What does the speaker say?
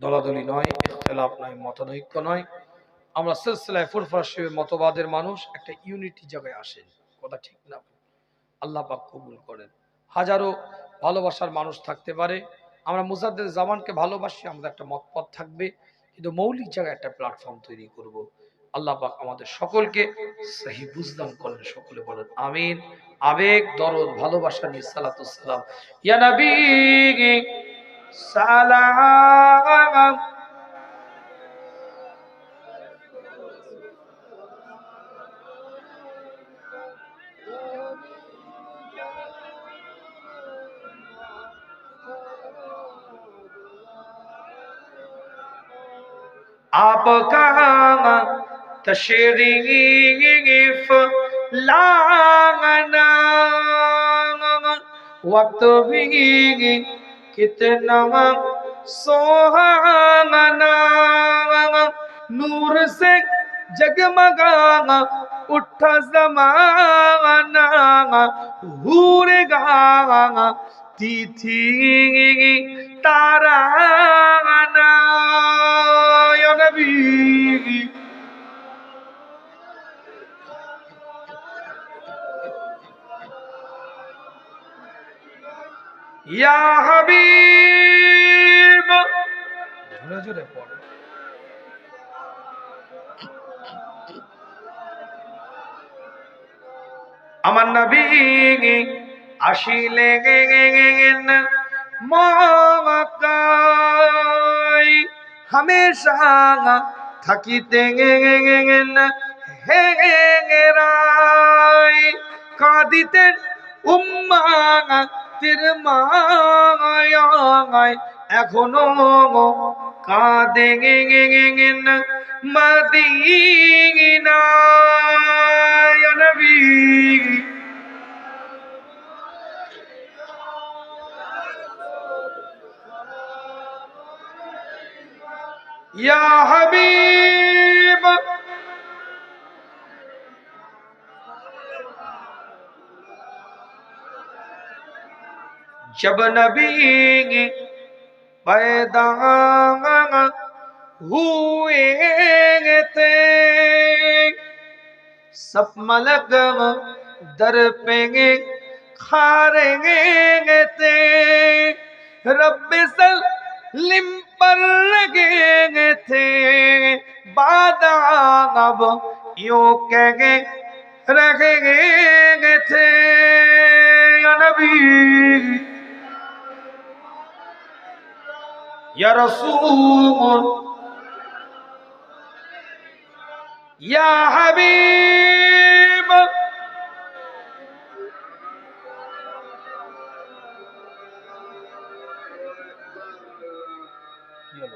দলাদলি নয়, ইখতলাফ নয়, মতনৈক্য নয়। আমরা সিলসিলায় ফুরফুরা মতবাদের মানুষ, একটা ইউনিটি জায়গায় আসেন। কথা ঠিক না? আল্লাহ পাক কবুল করেন। হাজারো ভালোবাসার মানুষ থাকতে পারে। আমরা মুজাদ্দের জামানকে ভালোবাসি, আমাদের একটা মতপথ থাকবে। কিন্তু মৌলিক জায়গায় একটা প্ল্যাটফর্ম তৈরি করব। আল্লাহ পাক আমাদের সকলকে সহি বুঝদান করেন, সকলে বলেন, আমিন। আবেগ, দরদ, ভালোবাসা নিয়ে সালাতুসালাম ইয়া নবী! সালাম आपका तशरीफ लाना वक्त भी कितना सोहाना नूर से जगमगाना उठा जमाना हूर गाना तिथि ताराना ইয়া হাবিব। জোরে জোরে পড়ো। আমার নবী আসিলে হামেশা থাকিতে হেরাই কাঁদিতেন উম্মা তির মায়ায় এখনও কাঁদে মদিনা নবী। হাবিব। جب نبی پیدا ہوئے تھے، سب ملک در پہ کھاریں گے تھے۔ رب سلم پر گے تھے۔ بعد اب یوں کہیں رہیں گے تھے۔ ইয়া রাসূল ইয়া হাবিব